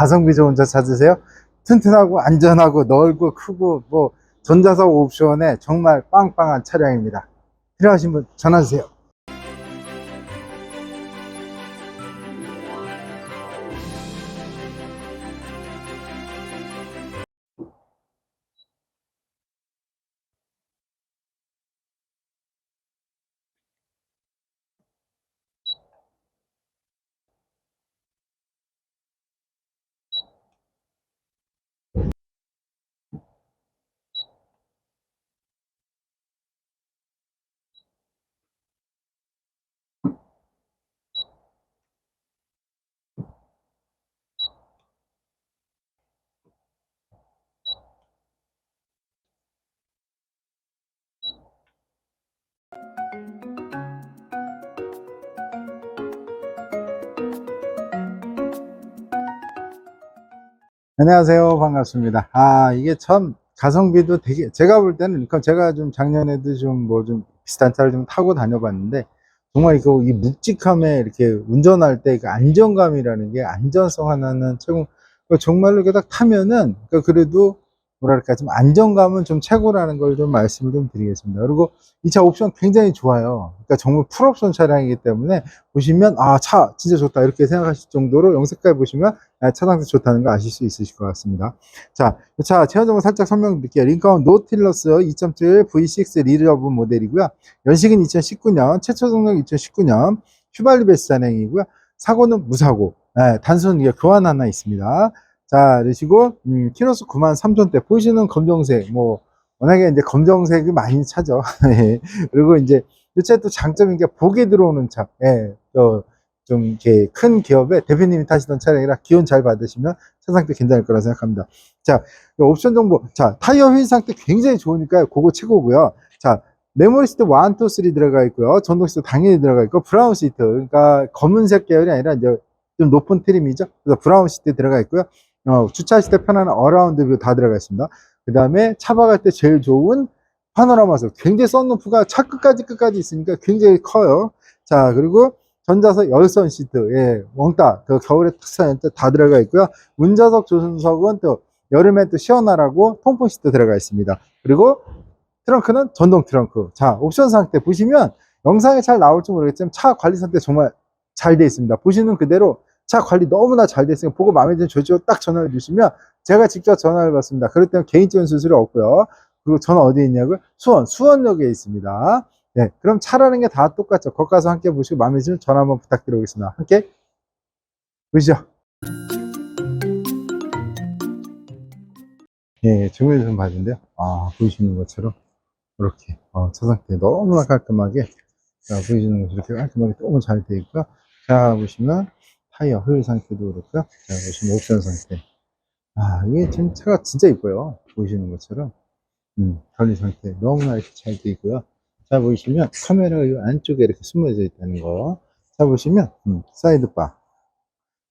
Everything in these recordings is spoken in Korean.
가성비 좋은 차 찾으세요? 튼튼하고 안전하고 넓고 크고 뭐 전자석 옵션에 정말 빵빵한 차량입니다. 필요하신 분 전화 주세요. 안녕하세요. 반갑습니다. 아, 이게 참 가성비도 되게, 제가 볼 때는, 그러니까 제가 좀 작년에도 좀 뭐 좀 비슷한 차를 좀 타고 다녀봤는데, 정말 이거 이 묵직함에 이렇게 운전할 때 그 안정감이라는 게 안전성 하나는 최고, 그 정말로 이렇게 딱 타면은, 그 그래도 뭐랄까 좀 안정감은 좀 최고라는 걸 좀 말씀을 좀 드리겠습니다. 그리고 이 차 옵션 굉장히 좋아요. 그러니까 정말 풀옵션 차량이기 때문에 보시면 아 차 진짜 좋다 이렇게 생각하실 정도로 영색깔 보시면 아, 차 상태 좋다는 거 아실 수 있으실 것 같습니다. 자, 이차 체험적으로 살짝 설명드릴게요. 링컨 노틸러스 2.7 V6 리저브 모델이고요. 연식은 2019년, 최초 등록 2019년, 휘발유 베스 잔행이고요. 사고는 무사고, 예, 단순 교환 하나 있습니다. 자, 그러시고, 음, 키로수 9만 3천대. 보이시는 검정색, 뭐, 워낙에 이제 검정색이 많이 차죠. 예. 그리고 이제, 요새 또 장점인 게 복에 들어오는 차. 예, 어, 좀 이렇게 큰 기업에 대표님이 타시던 차량이라 기운 잘 받으시면 차 상태 괜찮을 거라 생각합니다. 자, 이 옵션 정보. 자, 타이어 휠 상태 굉장히 좋으니까요. 그거 최고고요. 자, 메모리 시트 1, 2, 3 들어가 있고요. 전동 시트 당연히 들어가 있고, 브라운 시트. 그러니까 검은색 계열이 아니라 이제 좀 높은 트림이죠. 그래서 브라운 시트 들어가 있고요. 어, 주차하실 때 편안한 어라운드 뷰 다 들어가 있습니다. 그 다음에 차박할 때 제일 좋은 파노라마석. 굉장히 썬루프가 차 끝까지 끝까지 있으니까 굉장히 커요. 자, 그리고 전자석 열선 시트, 예, 몽따, 그 겨울에 때다 들어가 있고요. 운전석 조수석은 또 여름에 또 시원하라고 통풍 시트 들어가 있습니다. 그리고 트렁크는 전동 트렁크. 자, 옵션 상태 보시면 영상에 잘 나올지 모르겠지만 차 관리 상태 정말 잘 돼 있습니다. 보시는 그대로 차 관리 너무나 잘 돼 있으니까 보고 마음에 드는 조지로 딱 전화를 주시면 제가 직접 전화를 받습니다. 그럴 때는 개인적인 수수료 없고요. 그리고 전화 어디에 있냐고요? 수원, 수원역에 있습니다. 네, 그럼 차라는 게 다 똑같죠. 거기 가서 함께 보시고 마음에 드시면 전화 한번 부탁드리겠습니다. 함께 보시죠. 예, 주문을 좀 받은데요. 아, 보이시는 것처럼 이렇게 어, 차 상태 너무나 깔끔하게 자, 보이시는 것처럼 이렇게 깔끔하게 너무 잘 되어 있고요. 자, 보시면 타이어 휠 상태도 그렇고요. 자, 보시면 옵션 상태. 아, 이게 지금 차가 진짜 이뻐요. 보이시는 것처럼. 음, 관리 상태 너무나 이렇게 잘 되어 있고요. 자, 보시면 카메라가 이 안쪽에 이렇게 숨어져 있다는 거. 자, 보시면, 음, 사이드바.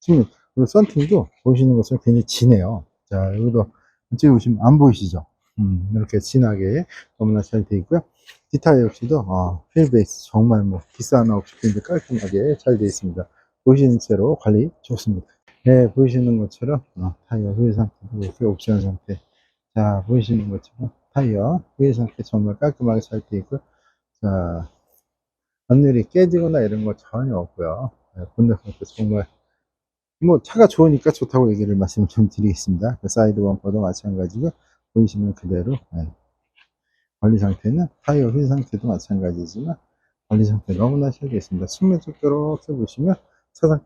지금, 그리고 썬팅도 보시는 것처럼 굉장히 진해요. 자, 여기도 이쪽에 보시면 안 보이시죠? 음, 이렇게 진하게 너무나 잘 되어 있고요. 디타일 역시도, 어, 휠 베이스 정말 뭐, 비싼 없이 굉장히 깔끔하게 잘 되어 있습니다. 보시는 채로 관리 좋습니다. 네, 보이시는 것처럼, 어, 타이어 휠 상태도 이렇게 옵션 상태. 자, 보이시는 것처럼 타이어 휠 상태 정말 깔끔하게 잘 되어 있고요. 자, 앞유리 깨지거나 이런 거 전혀 없고요. 네, 본넷 상태 정말 뭐 차가 좋으니까 좋다고 얘기를 말씀 좀 드리겠습니다. 그 사이드 범퍼도 마찬가지고 보이시는 그대로 네. 관리 상태는 타이어 휠 상태도 마찬가지지만 관리 상태 너무나 잘 되어 있습니다. 측면 쪽 이렇게 보시면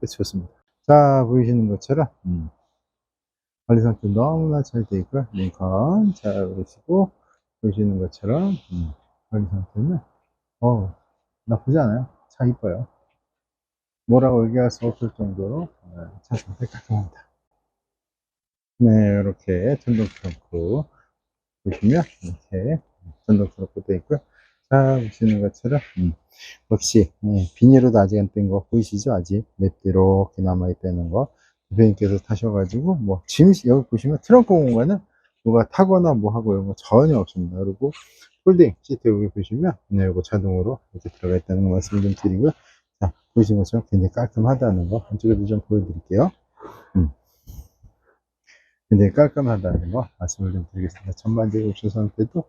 좋습니다. 자 보이시는 것처럼 음. 관리 상태 너무나 잘 되어 있고요. 링컨 잘 보시고 보시는 것처럼 음. 관리 상태는 어 나쁘지 않아요. 차 이뻐요. 뭐라고 얘기할 수 없을 정도로 네, 차 상태 깔끔합니다. 네, 이렇게 전동 트렁크 보시면 이렇게 전동 트렁크 되어 있고요. 자, 보시는 것처럼 음, 역시 예, 비닐로도 아직 안 뗀 거 보이시죠? 아직 몇 대로 이렇게 남아있 다는 거 대표님께서 타셔가지고 뭐 짐 여기 보시면 트렁크 공간은 뭐가 타거나 뭐 하고 이런 거 전혀 없습니다. 그리고 폴딩 시트 여기 보시면 네, 이거 자동으로 이렇게 들어가 있다는 거 말씀 좀 드리고요. 자, 보시는 것처럼 굉장히 깔끔하다는 거 한쪽에도 좀 보여드릴게요. 음. 굉장히 깔끔하다는 거 말씀을 좀 드리겠습니다. 전반적인 옵션 상태도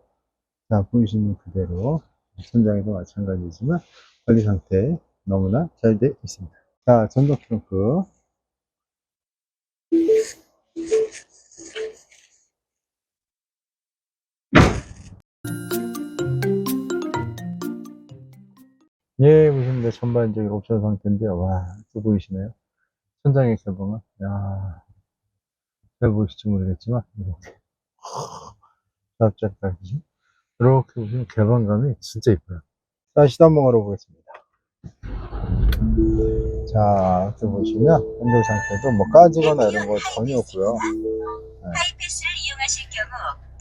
자, 보이시는 그대로 천장에도 마찬가지지만 관리 상태 너무나 잘 되어 있습니다. 자, 전동 트렁크 예, 보시면 전반적인 옵션 상태인데요. 와, 또 보이시나요? 천장의 개봉은, 야, 잘 보이실지 모르겠지만, 이렇게. 납작하지? 이렇게 보시면 개방감이 진짜 이뻐요. 자, 시도한번 걸어보겠습니다. 자, 이렇게 보시면, 핸들 상태도 뭐 까지거나 이런 거 전혀 없고요. 하이패스를 이용하실 경우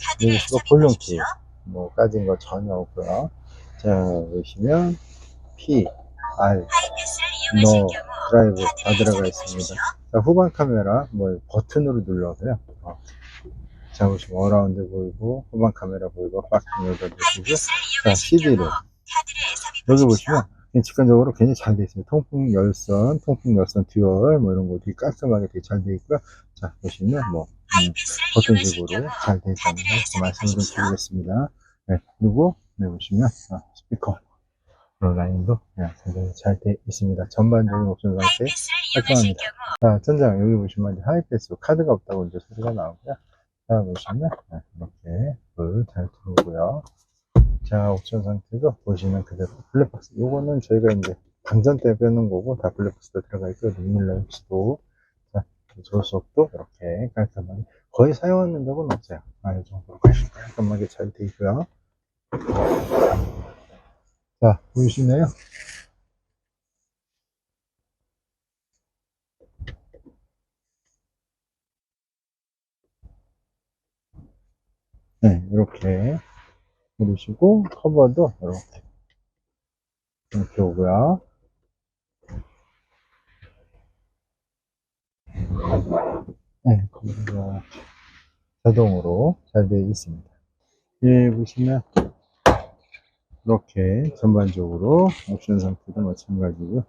카드를 여기서 볼륨 키. 뭐 까진 거 전혀 없고요. 자, 보시면, P, R, 경우 드라이브 다 들어가. 있습니다. 자, 후방 카메라 뭐 버튼으로 눌러서요. 어. 자, 보시면 어라운드 보이고 후방 카메라 보이고 박스 열도 보시고 하이패스를 자, CD를 여기. 보시면 직관적으로 굉장히 잘 되어 있습니다. 통풍 열선, 통풍 열선 듀얼 뭐 이런 거 되게 깔끔하게 되게 잘 되어 있고요. 자, 보시면 뭐 음, 이용하실 버튼식으로 경우 잘 되어 있다는 카드를 거 말씀을 좀. 드리겠습니다. 네, 그리고 네, 보시면 아, 스피커 라인도 네, 굉장히 잘 되어 있습니다. 전반적인 옵션 상태 깔끔합니다. 자, 천장 여기 보시면 하이패스 카드가 없다고 이제 소리가 나오고요. 자, 보시면 네, 이렇게 불 잘 들어오고요. 자, 옵션 상태도 보시면 그대로 블랙박스. 요거는 저희가 이제 방전 때 빼는 거고 다 블랙박스도 들어가 있고 루밀러 엑스도 자, 조수석도 이렇게 깔끔하게 거의 사용하는 적은 없어요. 아, 이 정도로 깔끔하게 잘돼 있고요. 자, 보이시나요? 네, 이렇게 누르시고 커버도 이렇게 이렇게 오고요. 네, 커버가 자동으로 잘 되어 있습니다. 예, 보시면 이렇게 전반적으로 옵션 상태도 마찬가지고요.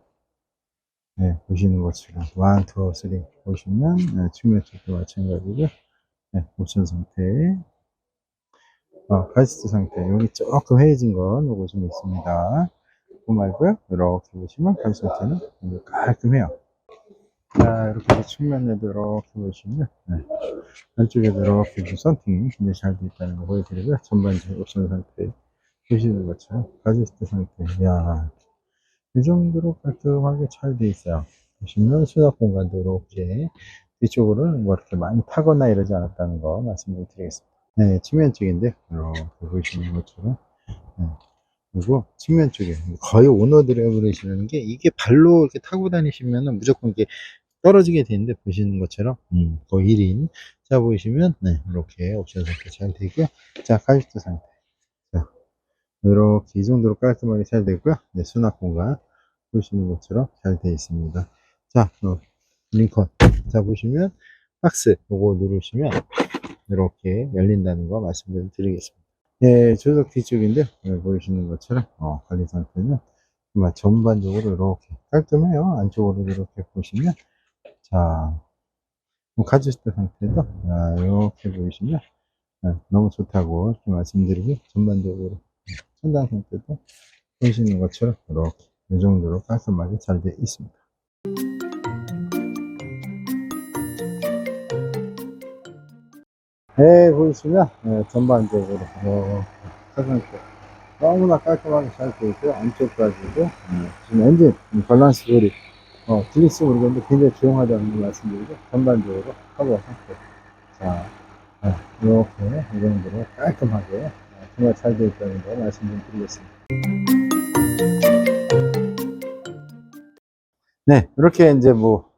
네, 보시는 것처럼 1, 2, 3 보시면 네, 측면 쪽도 마찬가지고요. 네, 옵션 상태 어, 가이스트 상태. 여기 조금 헤어진 건 요거 좀 있습니다. 그거 말고요. 이렇게 보시면 가이스트 상태는 깔끔해요. 자 이렇게 측면에도 이렇게 보시면 네. 안쪽에도 이렇게 좀 썬팅이 굉장히 잘 되어 있다는 거 보여드리고요. 전반적인 옵션 상태 보시는 것처럼 가이스트 상태. 이야 이 정도로 깔끔하게 잘 되어 있어요. 보시면 수납 공간도 이렇게 뒤쪽으로는 뭐 이렇게 많이 타거나 이러지 않았다는 거 말씀을 드리겠습니다 네, 측면 쪽인데, 이렇게 보시는 것처럼. 네. 그리고 측면 쪽에 거의 오너들이 그러시는 게 이게 발로 이렇게 타고 다니시면은 무조건 이렇게 떨어지게 되는데 보시는 것처럼 음, 거의 1인. 자 보시면 네, 이렇게 옵션 상태 잘 되고요. 자 카시트 상태. 자 이렇게 이 정도로 깔끔하게 잘 되고요. 네, 수납 공간 보시는 것처럼 잘 되어 있습니다. 자 어, 링컨. 자 보시면 박스. 요거 누르시면 이렇게 열린다는 거 말씀을 드리겠습니다. 예, 조석 뒤쪽인데 예, 보이시는 것처럼 어, 관리 상태는 전반적으로 이렇게 깔끔해요. 안쪽으로 이렇게 보시면 자뭐 가지스트 상태도 아, 이렇게 보이시면 예, 너무 좋다고 말씀드리고 전반적으로 천장 상태도 보시는 것처럼 이렇게 이 정도로 깔끔하게 잘 되어 있습니다. 네, 보이시면, 네, 전반적으로, 어, 차상태 너무나 깔끔하게 잘 되어 있고요. 안쪽까지도, 네, 지금 엔진, 음, 밸런스 소리, 어, 들릴지 모르겠는데 굉장히 조용하다는 걸 말씀드리고, 전반적으로 커버 상태. 자, 네, 이렇게, 이 정도로 깔끔하게, 네, 정말 잘 되어 있다는 거 말씀 좀 드리겠습니다. 네, 이렇게 이제 뭐,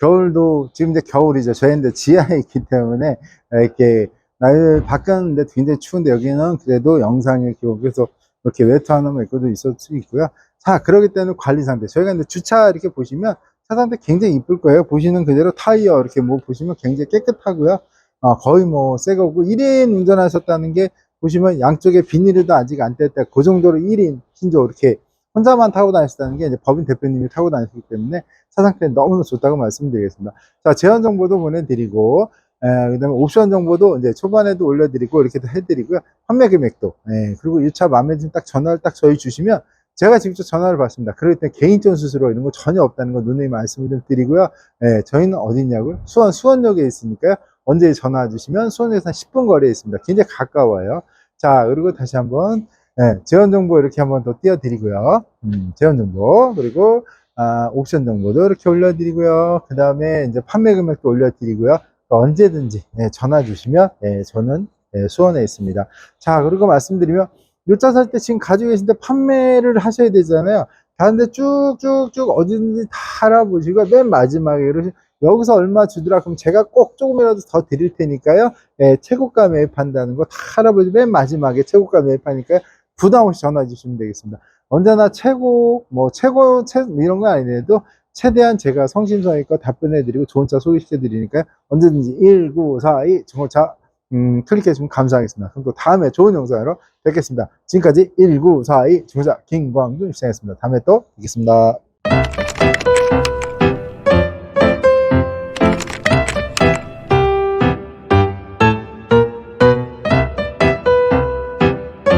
겨울도, 지금 이제 겨울이죠. 저희는 지하에 있기 때문에, 이렇게, 날 바뀌었는데 굉장히 추운데 여기는 그래도 영상의 기록, 그래서 이렇게 외투하는 메이커도 있을 수 있고요. 자, 그러기 때문에 관리 상태. 저희가 이제 주차 이렇게 보시면 차 상태 굉장히 이쁠 거예요. 보시는 그대로 타이어 이렇게 뭐 보시면 굉장히 깨끗하고요. 어, 거의 뭐 새 거고 1인 운전하셨다는 게 보시면 양쪽에 비닐도 아직 안 뗐다. 그 정도로 1인 심지어 이렇게 혼자만 타고 다니셨다는 게 이제 법인 대표님이 타고 다니시기 때문에 차 상태는 너무나 좋다고 말씀드리겠습니다. 자, 제한 정보도 보내드리고 예, 그다음에 옵션 정보도 이제 초반에도 올려드리고 이렇게 해드리고요. 판매 금액도 예, 그리고 이 차 마음에 드면 딱 전화를 딱 저희 주시면 제가 직접 전화를 받습니다. 그렇기 때문에 개인전 수수료 이런 거 전혀 없다는 거 누누이 말씀을 좀 드리고요. 예, 저희는 어디 있냐고요? 수원 수원역에 있으니까요. 언제 전화 주시면 수원에서 한 10분 거리에 있습니다. 굉장히 가까워요. 자, 그리고 다시 한번 예, 재원 정보 이렇게 한번 더 띄워드리고요. 음, 재원 정보 그리고 아, 옵션 정보도 이렇게 올려드리고요. 그 다음에 이제 판매 금액도 올려드리고요. 언제든지 예, 전화 주시면 예, 저는 예, 수원에 있습니다. 자, 그리고 말씀드리면 이차살 때 지금 가지고 계신데 판매를 하셔야 되잖아요. 다른데 쭉쭉쭉 어디든지 다 알아보시고 맨 마지막에 이러시 여기서 얼마 주더라 그럼 제가 꼭 조금이라도 더 드릴 테니까요. 예, 최고가 매입한다는 거 다 알아보시 맨 마지막에 최고가 매입하니까요. 부담 없이 전화 주시면 되겠습니다. 언제나 최고 뭐 최고 최 이런 거 아니래도 최대한 제가 성심성의껏 답변해드리고 좋은 차 소개시켜드리니까요. 언제든지 1942 중고차 음, 클릭해주시면 감사하겠습니다. 그럼 또 다음에 좋은 영상으로 뵙겠습니다. 지금까지 1942 중고차 김광준 시장이었습니다. 다음에 또 뵙겠습니다.